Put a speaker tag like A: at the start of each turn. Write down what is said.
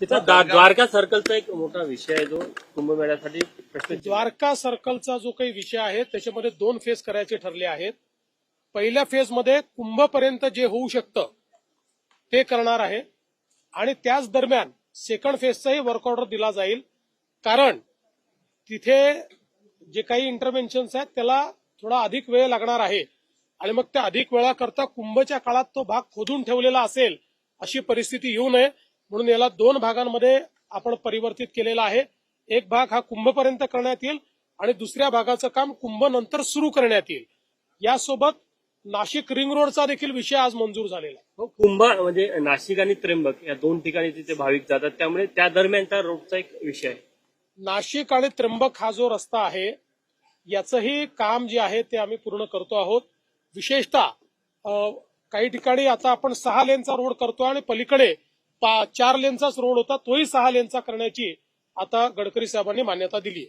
A: तिथं द्वा- द्वारका सर्कलचा एक मोठा विषय आहे जो कुंभमेळ्यासाठी प्रश्न
B: द्वारका सर्कलचा जो काही विषय आहे त्याच्यामध्ये दोन फेज करायचे ठरले आहेत. पहिल्या फेजमध्ये कुंभपर्यंत जे होऊ शकतं ते करणार आहे. आणि त्याच दरम्यान सेकंड फेजचाही वर्क ऑर्डर दिला जाईल. कारण तिथे जे काही इंटरव्हेन्शन्स आहेत त्याला थोडा अधिक वेळ लागणार आहे. आणि मग त्या अधिक वेळाकरता कुंभच्या काळात तो भाग खोदून ठेवलेला असेल अशी परिस्थिती येऊ नये. म्हणून याला दोन भागांमध्ये आपण परिवर्तित केलेला आहे. एक भाग हा कुंभपर्यंत करण्यात येईल आणि दुसऱ्या भागाचं काम कुंभ नंतर सुरू करण्यात येईल. यासोबत नाशिक रिंग रोडचा देखील विषय आज मंजूर झालेला आहे.
A: हो, कुंभ म्हणजे नाशिक आणि त्र्यंबक या दोन ठिकाणी तिथे भाविक जातात. त्यामुळे त्या दरम्यानचा रोडचा एक विषय आहे.
B: नाशिक आणि त्र्यंबक हा जो रस्ता आहे याचंही काम जे आहे ते आम्ही पूर्ण करतो आहोत. विशेषतः काही ठिकाणी आता आपण सहा लेनचा रोड करतो आणि पलीकडे चार लेनचाच रोड होता तोही सहा लेनचा करण्याची आता गडकरी साहेबांनी मान्यता दिली आहे